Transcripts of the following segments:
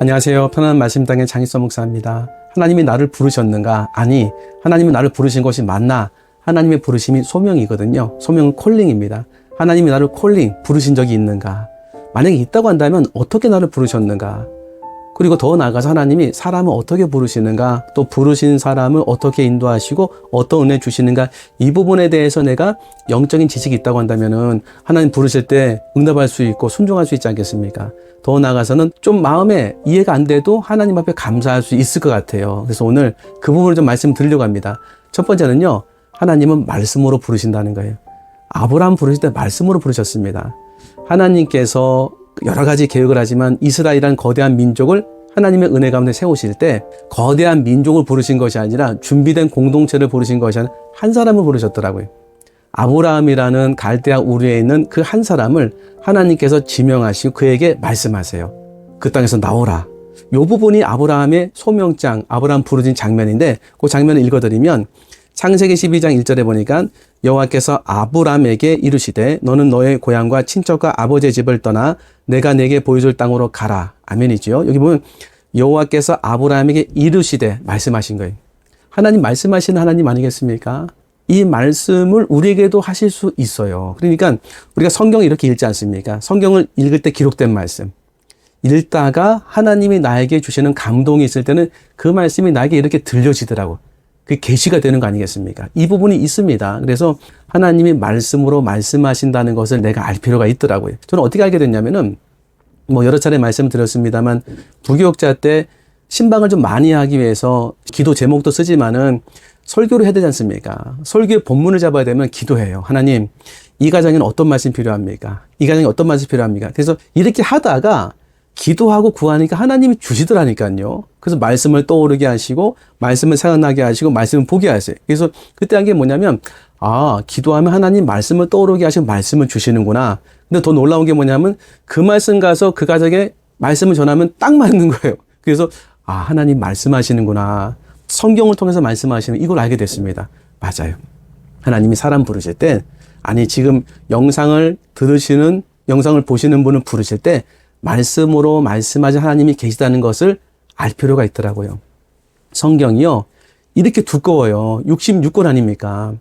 안녕하세요. 편안한 말씀 땅의 장희서 목사입니다. 하나님이 나를 부르셨는가? 아니, 하나님이 나를 부르신 것이 맞나? 하나님의 부르심이 소명이거든요. 소명은 콜링입니다. 하나님이 나를 콜링, 부르신 적이 있는가? 만약에 있다고 한다면 어떻게 나를 부르셨는가? 그리고 더 나아가서 하나님이 사람을 어떻게 부르시는가, 또 부르신 사람을 어떻게 인도하시고 어떤 은혜 주시는가, 이 부분에 대해서 내가 영적인 지식이 있다고 한다면은 하나님 부르실 때 응답할 수 있고 순종할 수 있지 않겠습니까? 더 나아가서는 좀 마음에 이해가 안 돼도 하나님 앞에 감사할 수 있을 것 같아요. 그래서 오늘 그 부분을 좀 말씀드리려고 합니다. 첫 번째는요, 하나님은 말씀으로 부르신다는 거예요. 아브라함 부르실 때 말씀으로 부르셨습니다. 하나님께서 여러 가지 계획을 하지만 이스라엘이란 거대한 민족을 하나님의 은혜 가운데 세우실 때 거대한 민족을 부르신 것이 아니라 준비된 공동체를 부르신 것이 아니라 한 사람을 부르셨더라고요. 아브라함이라는 갈대아 우르에 있는 그 한 사람을 하나님께서 지명하시고 그에게 말씀하세요. 그 땅에서 나오라. 요 부분이 아브라함의 소명장, 아브라함 부르진 장면인데 그 장면을 읽어드리면 창세기 12장 1절에 보니까 여호와께서 아브람에게 이르시되 너는 너의 고향과 친척과 아버지의 집을 떠나 내가 내게 보여줄 땅으로 가라. 아멘이지요. 여기 보면 여호와께서 아브람에게 이르시되 말씀하신 거예요. 하나님 말씀하시는 하나님 아니겠습니까? 이 말씀을 우리에게도 하실 수 있어요. 그러니까 우리가 성경을 이렇게 읽지 않습니까? 성경을 읽을 때 기록된 말씀. 읽다가 하나님이 나에게 주시는 감동이 있을 때는 그 말씀이 나에게 이렇게 들려지더라고. 그 계시가 되는 거 아니겠습니까? 이 부분이 있습니다. 그래서 하나님이 말씀으로 말씀하신다는 것을 내가 알 필요가 있더라고요. 저는 어떻게 알게 됐냐면은 뭐 여러 차례 말씀드렸습니다만 부교육자 때 신방을 좀 많이 하기 위해서 기도 제목도 쓰지만은 설교를 해야 되지 않습니까? 설교의 본문을 잡아야 되면 기도해요. 하나님, 이 가정에는 어떤 말씀이 필요합니까? 이 가정에 어떤 말씀이 필요합니까? 그래서 이렇게 하다가 기도하고 구하니까 하나님이 주시더라니까요. 그래서 말씀을 떠오르게 하시고, 말씀을 생각나게 하시고, 말씀을 보게 하세요. 그래서 그때 한 게 뭐냐면, 아, 기도하면 하나님 말씀을 떠오르게 하시고, 말씀을 주시는구나. 근데 더 놀라운 게 뭐냐면, 그 말씀 가서 그 가정에 말씀을 전하면 딱 맞는 거예요. 그래서, 아, 하나님 말씀하시는구나. 성경을 통해서 말씀하시는 이걸 알게 됐습니다. 맞아요. 하나님이 사람 부르실 때, 아니, 지금 영상을 들으시는, 영상을 보시는 분을 부르실 때, 말씀으로 말씀하신 하나님이 계시다는 것을 알 필요가 있더라고요. 성경이요. 이렇게 두꺼워요. 66권 아닙니까?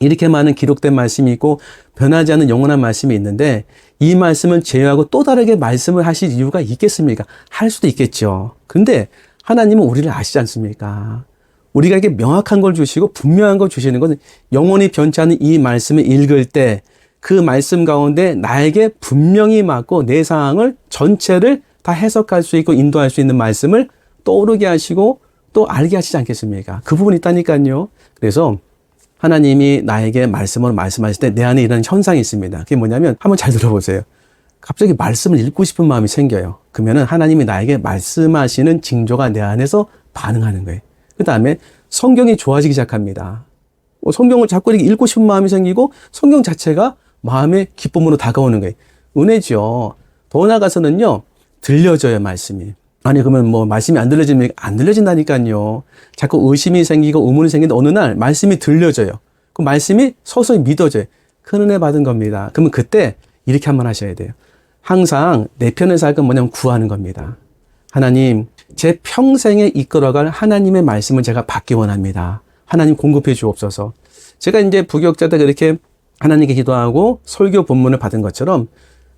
이렇게 많은 기록된 말씀이 있고 변하지 않는 영원한 말씀이 있는데 이 말씀을 제외하고 또 다르게 말씀을 하실 이유가 있겠습니까? 할 수도 있겠죠. 근데 하나님은 우리를 아시지 않습니까? 우리가 이게 명확한 걸 주시고 분명한 걸 주시는 것은 영원히 변치 않는 이 말씀을 읽을 때 그 말씀 가운데 나에게 분명히 맞고 내 상황을 전체를 다 해석할 수 있고 인도할 수 있는 말씀을 떠오르게 하시고 또 알게 하시지 않겠습니까? 그 부분이 있다니까요. 그래서 하나님이 나에게 말씀을 말씀하실 때 내 안에 이런 현상이 있습니다. 그게 뭐냐면 한번 잘 들어보세요. 갑자기 말씀을 읽고 싶은 마음이 생겨요. 그러면은 하나님이 나에게 말씀하시는 징조가 내 안에서 반응하는 거예요. 그 다음에 성경이 좋아지기 시작합니다. 뭐 성경을 자꾸 읽고 싶은 마음이 생기고 성경 자체가 마음의 기쁨으로 다가오는 거예요. 은혜죠. 더 나아가서는요, 들려져요, 말씀이. 아니, 그러면 뭐, 말씀이 안 들려지면 안 들려진다니까요. 자꾸 의심이 생기고 의문이 생기는데 어느 날 말씀이 들려져요. 그 말씀이 서서히 믿어져요. 큰 은혜 받은 겁니다. 그러면 그때 이렇게 한번 하셔야 돼요. 항상 내 편을 살건 뭐냐면 구하는 겁니다. 하나님, 제 평생에 이끌어갈 하나님의 말씀을 제가 받기 원합니다. 하나님 공급해 주옵소서. 제가 이제 부교육자 때 그렇게 하나님께 기도하고 설교 본문을 받은 것처럼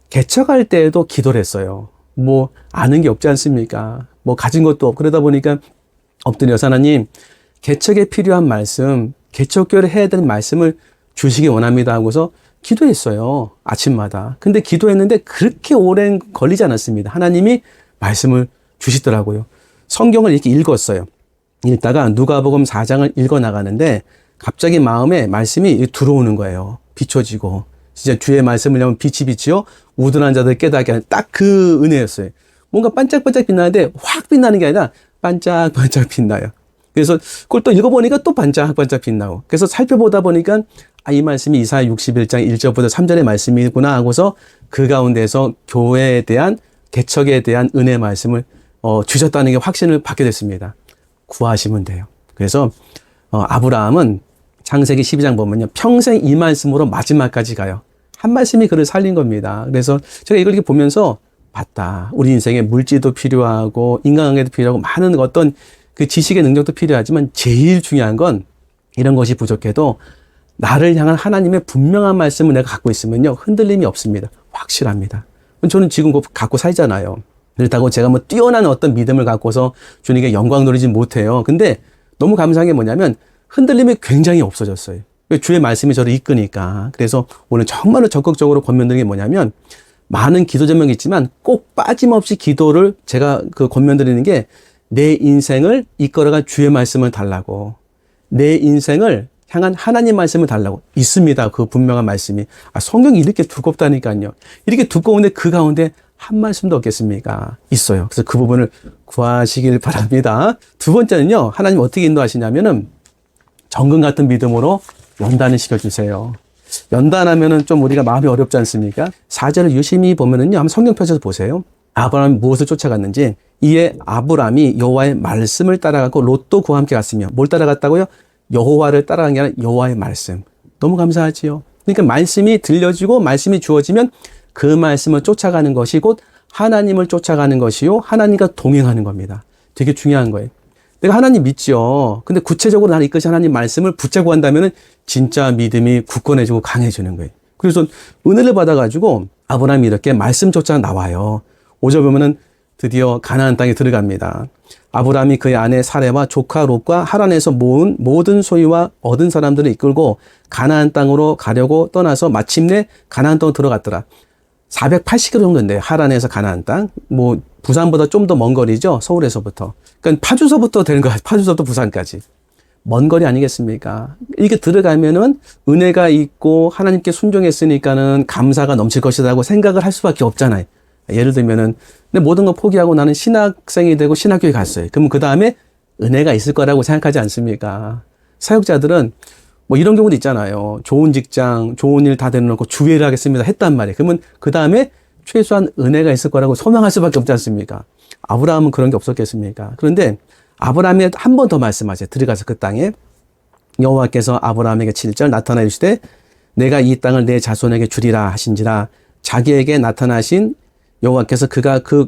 개척할 때에도 기도를 했어요. 뭐 아는 게 없지 않습니까? 뭐 가진 것도 없고 그러다 보니까 엎드려서 하나님 개척에 필요한 말씀, 개척교를 해야 되는 말씀을 주시기 원합니다 하고서 기도했어요. 아침마다. 근데 기도했는데 그렇게 오랜 걸리지 않았습니다. 하나님이 말씀을 주시더라고요. 성경을 이렇게 읽었어요. 읽다가 누가복음 4장을 읽어 나가는데 갑자기 마음에 말씀이 들어오는 거예요. 비춰지고 진짜 주의 말씀을 하면 빛이 빛이요 우둔한 자들 깨닫게 하는 딱 그 은혜였어요. 뭔가 반짝반짝 빛나는데 확 빛나는 게 아니라 반짝반짝 빛나요. 그래서 그걸 또 읽어보니까 또 반짝반짝 빛나고 그래서 살펴보다 보니까 아, 이 말씀이 이사야 61장 1절부터 3절의 말씀이구나 하고서 그 가운데서 교회에 대한 개척에 대한 은혜 말씀을 어, 주셨다는 게 확신을 받게 됐습니다. 구하시면 돼요. 그래서 어, 아브라함은 창세기 12장 보면요. 평생 이 말씀으로 마지막까지 가요. 한 말씀이 그를 살린 겁니다. 그래서 제가 이걸 이렇게 보면서 봤다. 우리 인생에 물질도 필요하고 인간관계도 필요하고 많은 어떤 그 지식의 능력도 필요하지만 제일 중요한 건 이런 것이 부족해도 나를 향한 하나님의 분명한 말씀을 내가 갖고 있으면요 흔들림이 없습니다. 확실합니다. 저는 지금 갖고 살잖아요. 그렇다고 제가 뭐 뛰어난 어떤 믿음을 갖고서 주님께 영광 누리지 못해요. 근데 너무 감사한 게 뭐냐면 흔들림이 굉장히 없어졌어요. 주의 말씀이 저를 이끄니까. 그래서 오늘 정말로 적극적으로 권면드리는 게 뭐냐면 많은 기도 제목이 있지만 꼭 빠짐없이 기도를 제가 그 권면드리는 게 내 인생을 이끌어갈 주의 말씀을 달라고. 내 인생을 향한 하나님 말씀을 달라고. 있습니다. 그 분명한 말씀이. 아, 성경이 이렇게 두껍다니까요. 이렇게 두꺼운데 그 가운데 한 말씀도 없겠습니까? 있어요. 그래서 그 부분을 구하시길 바랍니다. 두 번째는요, 하나님 어떻게 인도하시냐면은 정금 같은 믿음으로 연단을 시켜주세요. 연단하면은 좀 우리가 마음이 어렵지 않습니까? 사절을 유심히 보면은요, 한번 성경 펴셔서 보세요. 아브라함이 무엇을 쫓아갔는지, 이에 아브라함이 여호와의 말씀을 따라가고 롯도 그와 함께 갔으며, 뭘 따라갔다고요? 여호와를 따라간 게 아니라 여호와의 말씀. 너무 감사하지요. 그러니까 말씀이 들려지고 말씀이 주어지면 그 말씀을 쫓아가는 것이 곧 하나님을 쫓아가는 것이요. 하나님과 동행하는 겁니다. 되게 중요한 거예요. 내가 하나님 믿죠. 근데 구체적으로 나를 이끄신 하나님 말씀을 붙잡고 한다면 진짜 믿음이 굳건해지고 강해지는 거예요. 그래서 은혜를 받아가지고 아브라함이 이렇게 말씀 쫓아 나와요. 오절 보면은 드디어 가나안 땅에 들어갑니다. 아브라함이 그의 아내 사레와 조카 롯과 하란에서 모은 모든 소유와 얻은 사람들을 이끌고 가나안 땅으로 가려고 떠나서 마침내 가나안 땅으로 들어갔더라. 480km 정도인데 하란에서 가나안 땅. 뭐 부산보다 좀 더 먼 거리죠. 서울에서부터. 그러니까 파주서부터 되는 거야. 파주서부터 부산까지. 먼 거리 아니겠습니까? 이게 들어가면은 은혜가 있고 하나님께 순종했으니까는 감사가 넘칠 것이라고 생각을 할 수밖에 없잖아요. 예를 들면은 근데 모든 걸 포기하고 나는 신학생이 되고 신학교에 갔어요. 그러면 그 다음에 은혜가 있을 거라고 생각하지 않습니까? 사역자들은 뭐 이런 경우도 있잖아요. 좋은 직장, 좋은 일다 되놓고 주회를 하겠습니다. 했단 말이에요. 그러면 그 다음에 최소한 은혜가 있을 거라고 소망할 수밖에 없지 않습니까? 아브라함은 그런 게 없었겠습니까? 그런데 아브라함이 한 번 더 말씀하세요. 들어가서 그 땅에 여호와께서 아브라함에게 7절 나타나 이르시되 내가 이 땅을 내 자손에게 주리라 하신지라 자기에게 나타나신 여호와께서 그가 그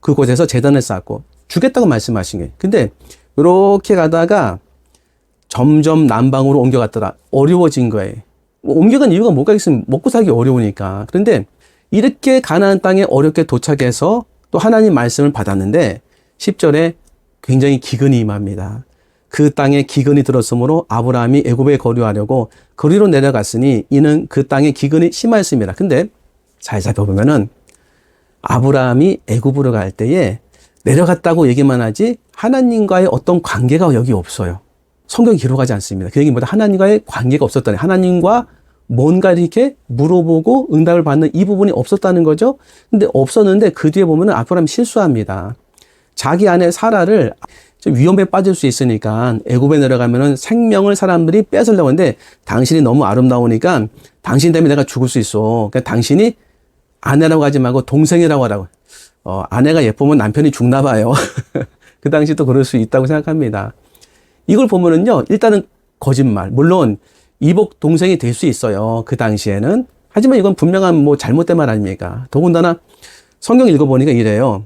그곳에서 재단을 쌓고 주겠다고 말씀하신 게. 근데 이렇게 가다가 점점 남방으로 옮겨갔더라. 어려워진 거예요. 뭐 옮겨간 이유가 뭐가 있으면 먹고 살기 어려우니까. 그런데 이렇게 가나안 땅에 어렵게 도착해서 또 하나님 말씀을 받았는데 10절에 굉장히 기근이 임합니다. 그 땅에 기근이 들었으므로 아브라함이 애굽에 거류하려고 거리로 내려갔으니 이는 그 땅에 기근이 심하였습니다. 근데 잘 살펴보면은 아브라함이 애굽으로 갈 때에 내려갔다고 얘기만 하지 하나님과의 어떤 관계가 여기 없어요. 성경 기록하지 않습니다. 그 얘기보다 하나님과의 관계가 없었다니 하나님과 뭔가 이렇게 물어보고 응답을 받는 이 부분이 없었다는 거죠. 근데 없었는데 그 뒤에 보면은 아브라함이 실수합니다. 자기 아내 사라를 위험에 빠질 수 있으니까 애굽에 내려가면은 생명을 사람들이 뺏으려고 하는데 당신이 너무 아름다우니까 당신 때문에 내가 죽을 수 있어. 그러니까 당신이 아내라고 하지 말고 동생이라고 하라고. 어, 아내가 예쁘면 남편이 죽나 봐요. 그 당시 또 그럴 수 있다고 생각합니다. 이걸 보면은요, 일단은 거짓말. 물론, 이복 동생이 될 수 있어요. 그 당시에는. 하지만 이건 분명한 뭐 잘못된 말 아닙니까? 더군다나 성경 읽어보니까 이래요.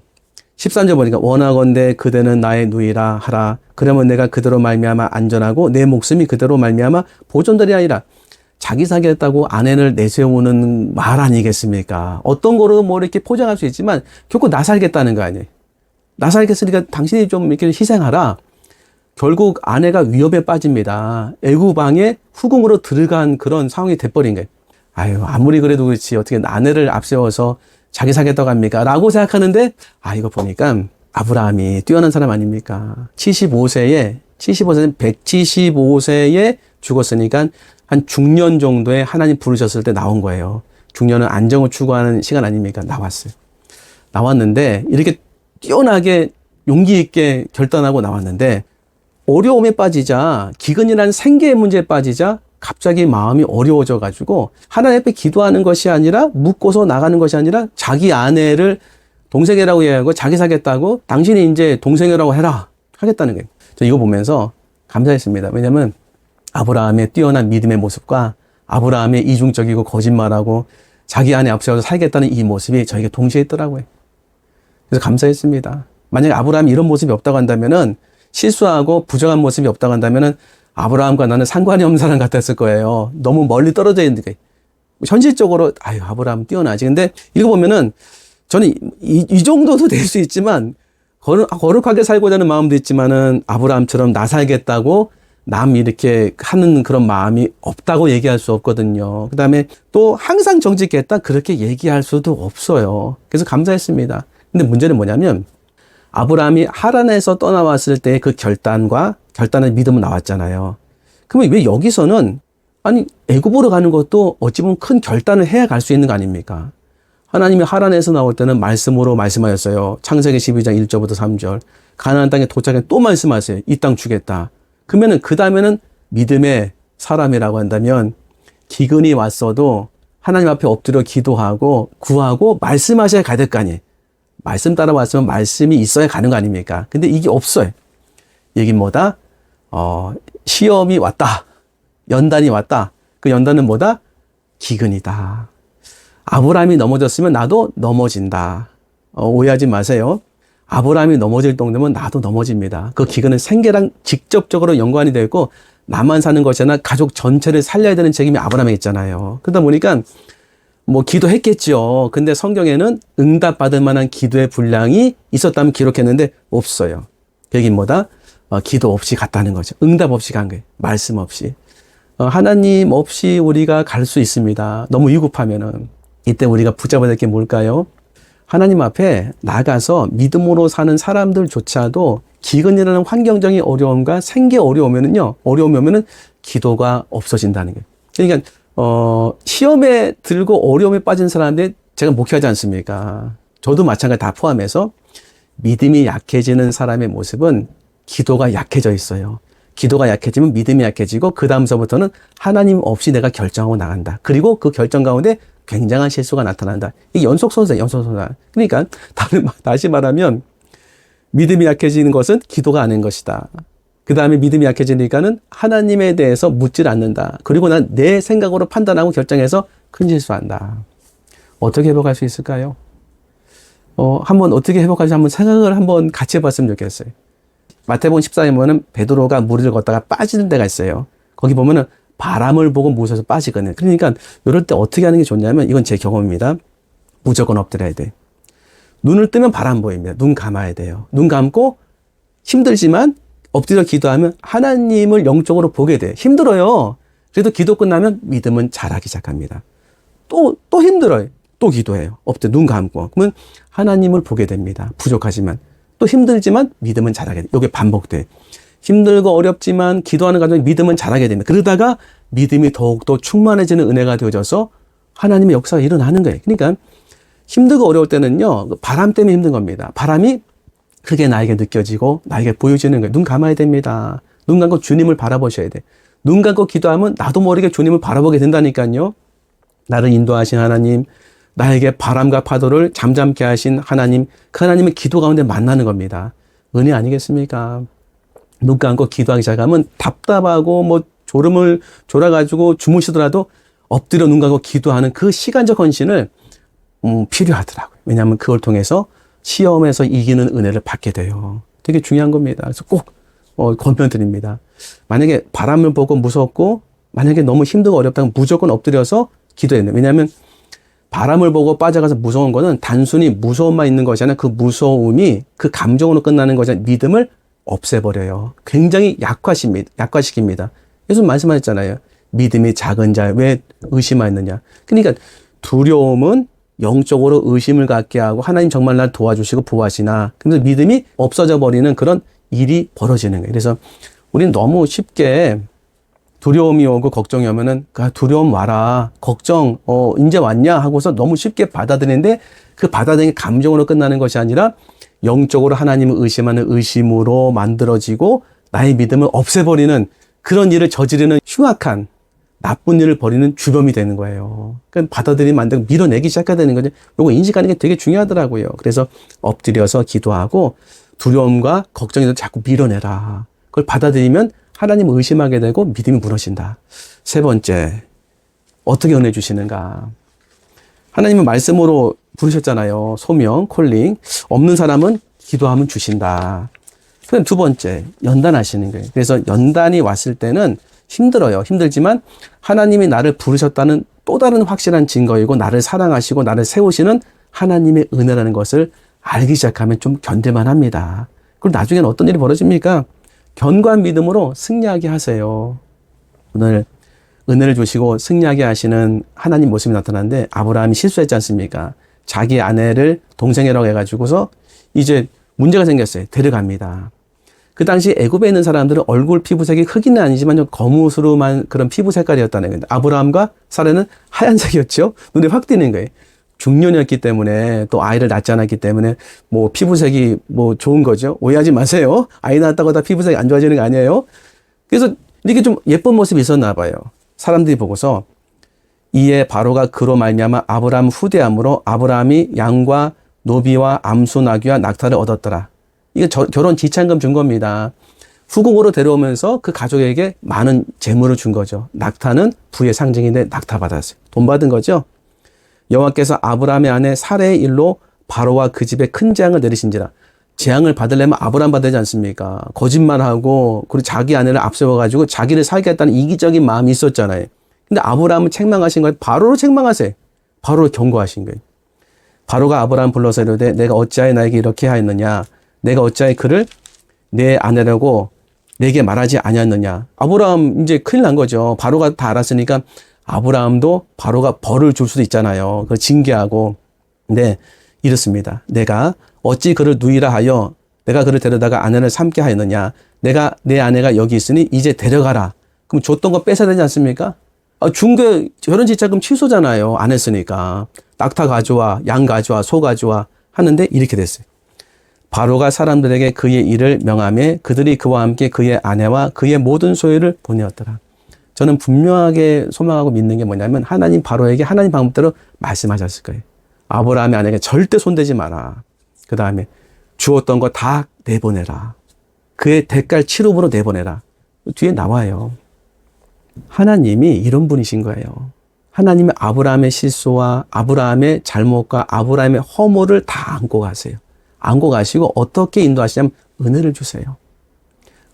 13절 보니까 원하건대 그대는 나의 누이라 하라. 그러면 내가 그대로 말미암아 안전하고 내 목숨이 그대로 말미암아 보존되리 아니라. 자기 사귀었다고 아내를 내세우는 말 아니겠습니까? 어떤 거로 뭐 이렇게 포장할 수 있지만 결국 나 살겠다는 거 아니에요. 나 살겠으니까 당신이 좀 이렇게 희생하라. 결국 아내가 위협에 빠집니다. 애구방에 후궁으로 들어간 그런 상황이 돼버린 거예요. 아유, 아무리 그래도 그렇지. 어떻게 아내를 앞세워서 자기 사겠다고 합니까? 라고 생각하는데, 아, 이거 보니까 아브라함이 뛰어난 사람 아닙니까? 75세에, 75세는 175세에 죽었으니까 한 중년 정도에 하나님 부르셨을 때 나온 거예요. 중년은 안정을 추구하는 시간 아닙니까? 나왔어요. 나왔는데 이렇게 뛰어나게 용기 있게 결단하고 나왔는데 어려움에 빠지자 기근이라는 생계의 문제에 빠지자 갑자기 마음이 어려워져 가지고 하나님 앞에 기도하는 것이 아니라 묻고서 나가는 것이 아니라 자기 아내를 동생이라고 얘기하고 자기 사겠다고 당신이 이제 동생이라고 해라 하겠다는 거예요. 저 이거 보면서 감사했습니다. 왜냐면 아브라함의 뛰어난 믿음의 모습과 아브라함의 이중적이고 거짓말하고 자기 안에 앞세워서 살겠다는 이 모습이 저에게 동시에 있더라고요. 그래서 감사했습니다. 만약에 아브라함이 이런 모습이 없다고 한다면은 실수하고 부정한 모습이 없다고 한다면은 아브라함과 나는 상관이 없는 사람 같았을 거예요. 너무 멀리 떨어져 있는 게. 현실적으로, 아유, 아브라함 뛰어나지. 근데 이거 보면은 저는 이, 이 정도도 될 수 있지만 거룩, 거룩 하게 살고자 하는 마음도 있지만은 아브라함처럼 나 살겠다고 남 이렇게 하는 그런 마음이 없다고 얘기할 수 없거든요. 그 다음에 또 항상 정직했다 그렇게 얘기할 수도 없어요. 그래서 감사했습니다. 근데 문제는 뭐냐면 아브라함이 하란에서 떠나왔을 때 그 결단과 결단의 믿음은 나왔잖아요. 그러면 왜 여기서는 아니 애굽으로 가는 것도 어찌 보면 큰 결단을 해야 갈 수 있는 거 아닙니까? 하나님이 하란에서 나올 때는 말씀으로 말씀하였어요. 창세기 12장 1절부터 3절. 가나안 땅에 도착해 또 말씀하세요. 이 땅 주겠다. 그러면은 그 다음에는 믿음의 사람이라고 한다면 기근이 왔어도 하나님 앞에 엎드려 기도하고 구하고 말씀하셔야 아니에요. 말씀 따라 왔으면 말씀이 있어야 가는 거 아닙니까? 근데 이게 없어요. 이게 뭐다? 어, 시험이 왔다. 연단이 왔다. 그 연단은 뭐다? 기근이다. 아브라함이 넘어졌으면 나도 넘어진다. 어, 오해하지 마세요. 아브라함이 넘어질 정도면 나도 넘어집니다. 그 기근은 생계랑 직접적으로 연관이 되어 있고 나만 사는 것이 아니라 가족 전체를 살려야 되는 책임이 아브라함에 있잖아요. 그러다 보니까 뭐 기도했겠죠. 근데 성경에는 응답받을 만한 기도의 분량이 있었다면 기록했는데 없어요. 그 얘기는 뭐다? 어, 기도 없이 갔다는 거죠. 응답 없이 간 거예요. 말씀 없이. 어, 하나님 없이 우리가 갈 수 있습니다. 너무 위급하면은. 이때 우리가 붙잡아야 될 게 뭘까요? 하나님 앞에 나가서 믿음으로 사는 사람들조차도 기근이라는 환경적인 어려움과 생계 어려우면은요, 어려움이 오면은 기도가 없어진다는 거예요. 그러니까, 어, 시험에 들고 어려움에 빠진 사람들 제가 목회하지 않습니까? 저도 마찬가지 다 포함해서 믿음이 약해지는 사람의 모습은 기도가 약해져 있어요. 기도가 약해지면 믿음이 약해지고 그 다음서부터는 하나님 없이 내가 결정하고 나간다. 그리고 그 결정 가운데 굉장한 실수가 나타난다. 이 연속선상, 연속선상. 그러니까 다른 다시 말하면 믿음이 약해지는 것은 기도가 아닌 것이다. 그 다음에 믿음이 약해지니까는 하나님에 대해서 묻질 않는다. 그리고 난 내 생각으로 판단하고 결정해서 큰 실수한다. 어떻게 회복할 수 있을까요? 어, 한번 어떻게 회복할지 한번 생각을 한번 같이 해봤으면 좋겠어요. 마태복음 14에 보면은 베드로가 물을 걷다가 빠지는 데가 있어요. 거기 보면은 바람을 보고 무서워서 빠지거든요. 그러니까 이럴 때 어떻게 하는 게 좋냐면 이건 제 경험입니다. 무조건 엎드려야 돼. 눈을 뜨면 바람 보입니다. 눈 감아야 돼요. 눈 감고 힘들지만 엎드려 기도하면 하나님을 영적으로 보게 돼. 힘들어요. 그래도 기도 끝나면 믿음은 자라기 시작합니다. 또, 또 힘들어요. 또 기도해요. 엎드려 눈 감고. 그러면 하나님을 보게 됩니다. 부족하지만. 또 힘들지만 믿음은 자라게 돼. 이게 반복돼. 힘들고 어렵지만 기도하는 과정에 믿음은 자라게 됩니다. 그러다가 믿음이 더욱더 충만해지는 은혜가 되어져서 하나님의 역사가 일어나는 거예요. 그러니까 힘들고 어려울 때는요, 바람 때문에 힘든 겁니다. 바람이 크게 나에게 느껴지고 나에게 보여지는 거예요. 눈 감아야 됩니다. 눈 감고 주님을 바라보셔야 돼. 눈 감고 기도하면 나도 모르게 주님을 바라보게 된다니까요. 나를 인도하신 하나님, 나에게 바람과 파도를 잠잠케 하신 하나님, 그 하나님의 기도 가운데 만나는 겁니다. 은혜 아니겠습니까? 눈 감고 기도하기 시작하면 답답하고 뭐 졸음을 졸아가지고 주무시더라도 엎드려 눈 감고 기도하는 그 시간적 헌신을 음, 필요하더라고요. 왜냐하면 그걸 통해서 시험에서 이기는 은혜를 받게 돼요. 되게 중요한 겁니다. 그래서 꼭 어, 권면드립니다. 만약에 바람을 보고 무섭고 만약에 너무 힘들고 어렵다면 무조건 엎드려서 기도해야 돼요. 왜냐하면 바람을 보고 빠져가서 무서운 거는 단순히 무서움만 있는 것이 아니라 그 무서움이 그 감정으로 끝나는 것이 아니라 믿음을 없애버려요. 굉장히 약화십니다. 약화시킵니다. 예수 말씀하셨잖아요. 믿음이 작은 자 왜 의심하였느냐. 그러니까 두려움은 영적으로 의심을 갖게 하고 하나님 정말 날 도와주시고 보호하시나. 근데 믿음이 없어져 버리는 그런 일이 벌어지는 거예요. 그래서 우리는 너무 쉽게 두려움이 오고 걱정이 오면은 그 두려움 와라 걱정 어 이제 왔냐 하고서 너무 쉽게 받아들이는데 그 받아들이는 게 감정으로 끝나는 것이 아니라 영적으로 하나님을 의심하는 의심으로 만들어지고 나의 믿음을 없애버리는 그런 일을 저지르는 흉악한 나쁜 일을 벌이는 주범이 되는 거예요. 그러니까 받아들이면 안 되고 밀어내기 시작해야 되는 거죠. 요거 인식하는 게 되게 중요하더라고요. 그래서 엎드려서 기도하고 두려움과 걱정이 자꾸 밀어내라. 그걸 받아들이면 하나님을 의심하게 되고 믿음이 무너진다. 세 번째, 어떻게 은혜 주시는가? 하나님은 말씀으로 부르셨잖아요. 소명, 콜링. 없는 사람은 기도하면 주신다. 그럼 두 번째, 연단하시는 거예요. 그래서 연단이 왔을 때는 힘들어요. 힘들지만 하나님이 나를 부르셨다는 또 다른 확실한 증거이고 나를 사랑하시고 나를 세우시는 하나님의 은혜라는 것을 알기 시작하면 좀 견딜만 합니다. 그리고 나중에는 어떤 일이 벌어집니까? 견고한 믿음으로 승리하게 하세요. 오늘 은혜를 주시고 승리하게 하시는 하나님 모습이 나타났는데 아브라함이 실수했지 않습니까? 자기 아내를 동생이라고 해가지고서 이제 문제가 생겼어요. 데려갑니다. 그 당시 애굽에 있는 사람들은 얼굴 피부색이 흑인은 아니지만 좀 거무스름한 그런 피부 색깔이었다는 거예요. 아브라함과 사례는 하얀색이었죠. 눈에 확 띄는 거예요. 중년이었기 때문에 또 아이를 낳지 않았기 때문에 뭐 피부색이 뭐 좋은 거죠. 오해하지 마세요. 아이 낳았다고 다 피부색이 안 좋아지는 거 아니에요. 그래서 이렇게 좀 예쁜 모습이 있었나 봐요. 사람들이 보고서 이에 바로가 그로 말미암아 아브라함 후대함으로 아브라함이 양과 노비와 암수 나귀와 낙타를 얻었더라. 이게 저, 결혼 지참금 준 겁니다. 후궁으로 데려오면서 그 가족에게 많은 재물을 준 거죠. 낙타는 부의 상징인데 낙타 받았어요. 돈 받은 거죠. 여호와께서 아브라함의 아내 사례의 일로 바로와 그 집에 큰 재앙을 내리신지라. 재앙을 받으려면 아브라함 받지 않습니까? 거짓말하고 그리고 자기 아내를 앞세워 가지고 자기를 살겠다는 이기적인 마음이 있었잖아요. 근데 아브라함은 책망하신 거예요. 바로로 책망하세요. 바로로 경고하신 거예요. 바로가 아브라함 불러서 이르되 내가 어찌하여 나에게 이렇게 하였느냐? 내가 어찌하여 그를 내 아내라고 내게 말하지 아니었느냐? 아브라함 이제 큰일 난 거죠. 바로가 다 알았으니까 아브라함도 바로가 벌을 줄 수도 있잖아요. 그 징계하고. 근데 이렇습니다. 내가 어찌 그를 누이라 하여 내가 그를 데려다가 아내를 삼게 하였느냐? 내가 내 아내가 여기 있으니 이제 데려가라. 그럼 줬던 거 뺏어야 되지 않습니까? 아, 중개 결혼 지자금 취소잖아요. 안 했으니까. 낙타 가져와, 양 가져와, 소 가져와 하는데 이렇게 됐어요. 바로가 사람들에게 그의 일을 명함에 그들이 그와 함께 그의 아내와 그의 모든 소유를 보내었더라. 저는 분명하게 소망하고 믿는 게 뭐냐면 하나님 바로에게 하나님 방법대로 말씀하셨을 거예요. 아브라함의 아내에게 절대 손대지 마라. 그 다음에 주었던 거 다 내보내라. 그의 대가를 치름으로 내보내라. 뒤에 나와요. 하나님이 이런 분이신 거예요. 하나님의 아브라함의 실수와 아브라함의 잘못과 아브라함의 허물을 다 안고 가세요. 안고 가시고 어떻게 인도하시냐면 은혜를 주세요.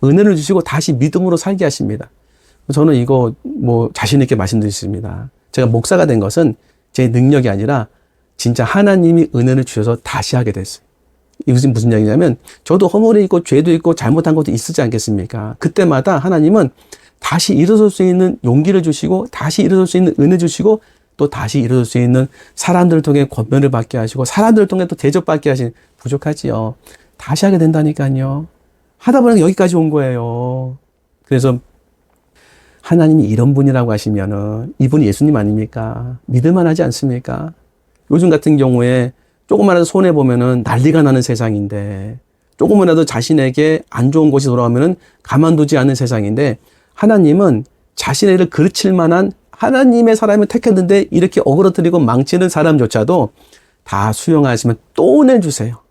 은혜를 주시고 다시 믿음으로 살게 하십니다. 저는 이거 뭐 자신 있게 말씀드리겠습니다. 제가 목사가 된 것은 제 능력이 아니라 진짜 하나님이 은혜를 주셔서 다시 하게 됐어요. 이것은 무슨 이야기냐면 저도 허물이 있고 죄도 있고 잘못한 것도 있지 않겠습니까? 그때마다 하나님은 다시 일어설 수 있는 용기를 주시고 다시 일어설 수 있는 은혜 주시고 또 다시 일어설 수 있는 사람들을 통해 권면을 받게 하시고 사람들을 통해 또 대접받게 하신 부족하지요. 다시 하게 된다니까요. 하다 보니 여기까지 온 거예요. 그래서 하나님이 이런 분이라고 하시면은 이분이 예수님 아닙니까? 믿을만 하지 않습니까? 요즘 같은 경우에 조금만라도 손해 보면은 난리가 나는 세상인데 조금이라도 자신에게 안 좋은 것이 돌아오면은 가만두지 않는 세상인데 하나님은 자신의 일을 그르칠 만한 하나님의 사람을 택했는데 이렇게 어그러뜨리고 망치는 사람조차도 다 수용하시면 또 내주세요.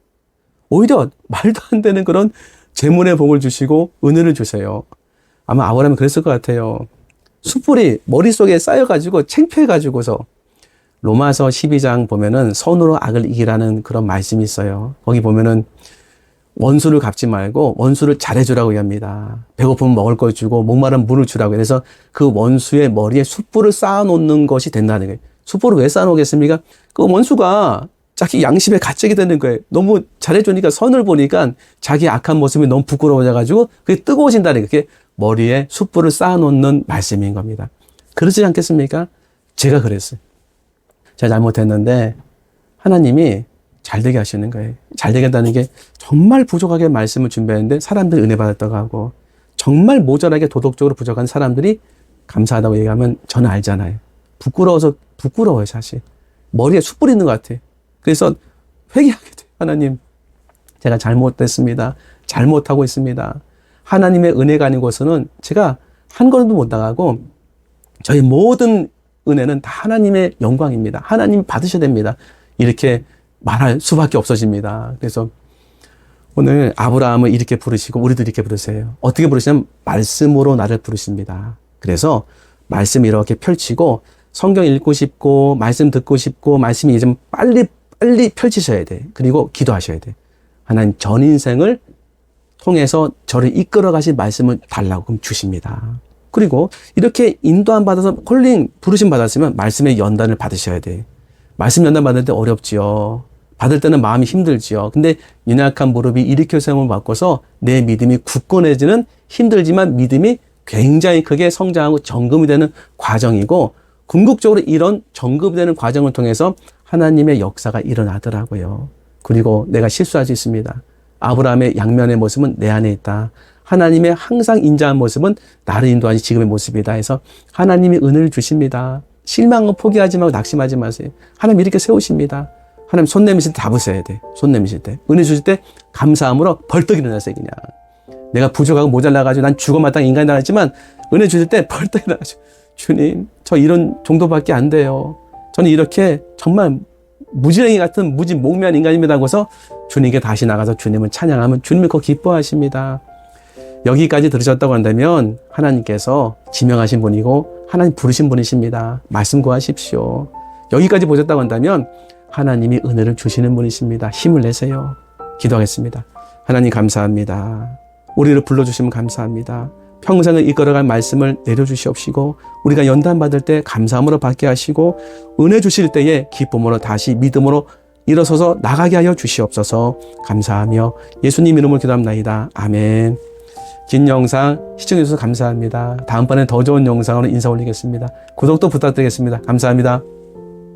오히려 말도 안 되는 그런 재물의 복을 주시고 은혜를 주세요. 아마 아브라함은 그랬을 것 같아요. 숯불이 머릿속에 쌓여가지고 창피해가지고서 로마서 12장 보면은 선으로 악을 이기라는 그런 말씀이 있어요. 거기 보면은 원수를 갚지 말고 원수를 잘해주라고 합니다. 배고프면 먹을 걸 주고 목마른 물을 주라고. 그래서 그 원수의 머리에 숯불을 쌓아놓는 것이 된다는 거예요. 숯불을 왜 쌓아놓겠습니까? 그 원수가 자기 양심에 가책이 되는 거예요. 너무 잘해주니까 선을 보니까 자기 악한 모습이 너무 부끄러워져가지고 그게 뜨거워진다는. 그게 머리에 숯불을 쌓아놓는 말씀인 겁니다. 그렇지 않겠습니까? 제가 그랬어요. 제가 잘못했는데 하나님이 잘 되게 하시는 거예요. 잘 되겠다는 게 정말 부족하게 말씀을 준비했는데 사람들이 은혜 받았다고 하고 정말 모자라게 도덕적으로 부족한 사람들이 감사하다고 얘기하면 저는 알잖아요. 부끄러워서 부끄러워요, 사실. 머리에 숯불 있는 것 같아요. 그래서 회개하게 돼요. 하나님, 제가 잘못됐습니다. 잘못하고 있습니다. 하나님의 은혜가 것은 제가 한 걸음도 못 나가고 저희 모든 은혜는 다 하나님의 영광입니다. 하나님 받으셔야 됩니다. 이렇게 말할 수밖에 없어집니다. 그래서 오늘 아브라함을 이렇게 부르시고 우리도 이렇게 부르세요. 어떻게 부르시냐면 말씀으로 나를 부르십니다. 그래서 말씀 이렇게 펼치고 성경 읽고 싶고 말씀 듣고 싶고 말씀이 이제 빨리 빨리 펼치셔야 돼. 그리고 기도하셔야 돼. 하나님 전 인생을 통해서 저를 이끌어 가신 말씀을 달라고 그럼 주십니다. 그리고 이렇게 인도함 받아서 콜링 부르심 받았으면 말씀의 연단을 받으셔야 돼. 말씀 연단 받을 때 어렵지요. 받을 때는 마음이 힘들지요. 근데 연약한 무릎이 일으켜 세움을 바꿔서 내 믿음이 굳건해지는 힘들지만 믿음이 굉장히 크게 성장하고 정금이 되는 과정이고 궁극적으로 이런 정금이 되는 과정을 통해서 하나님의 역사가 일어나더라고요. 그리고 내가 실수할 수 있습니다. 아브라함의 양면의 모습은 내 안에 있다. 하나님의 항상 인자한 모습은 나를 인도하는 지금의 모습이다 해서 하나님이 은혜를 주십니다. 실망은 포기하지 말고 낙심하지 마세요. 하나님 이렇게 세우십니다. 하나님 손 내미실 때 잡으셔야 돼. 손 내미실 때. 은혜 주실 때 감사함으로 벌떡 일어나세요, 그냥. 내가 부족하고 모자라가지고 난 죽어마땅 인간이 나왔지만 은혜 주실 때 벌떡 일어나가지고 주님, 저 이런 정도밖에 안 돼요. 저는 이렇게 정말 무지랭이 같은 무지 몽매한 인간입니다 하고서 주님께 다시 나가서 주님을 찬양하면 주님이 그 기뻐하십니다. 여기까지 들으셨다고 한다면 하나님께서 지명하신 분이고 하나님 부르신 분이십니다. 말씀 구하십시오. 여기까지 보셨다고 한다면 하나님이 은혜를 주시는 분이십니다. 힘을 내세요. 기도하겠습니다. 하나님 감사합니다. 우리를 불러주시면 감사합니다. 평생을 이끌어갈 말씀을 내려주시옵시고 우리가 연단 받을 때 감사함으로 받게 하시고 은혜 주실 때에 기쁨으로 다시 믿음으로 일어서서 나가게 하여 주시옵소서 감사하며 예수님 이름으로 기도합나이다. 아멘. 긴 영상 시청해주셔서 감사합니다. 다음번에 더 좋은 영상으로 인사 올리겠습니다. 구독도 부탁드리겠습니다. 감사합니다.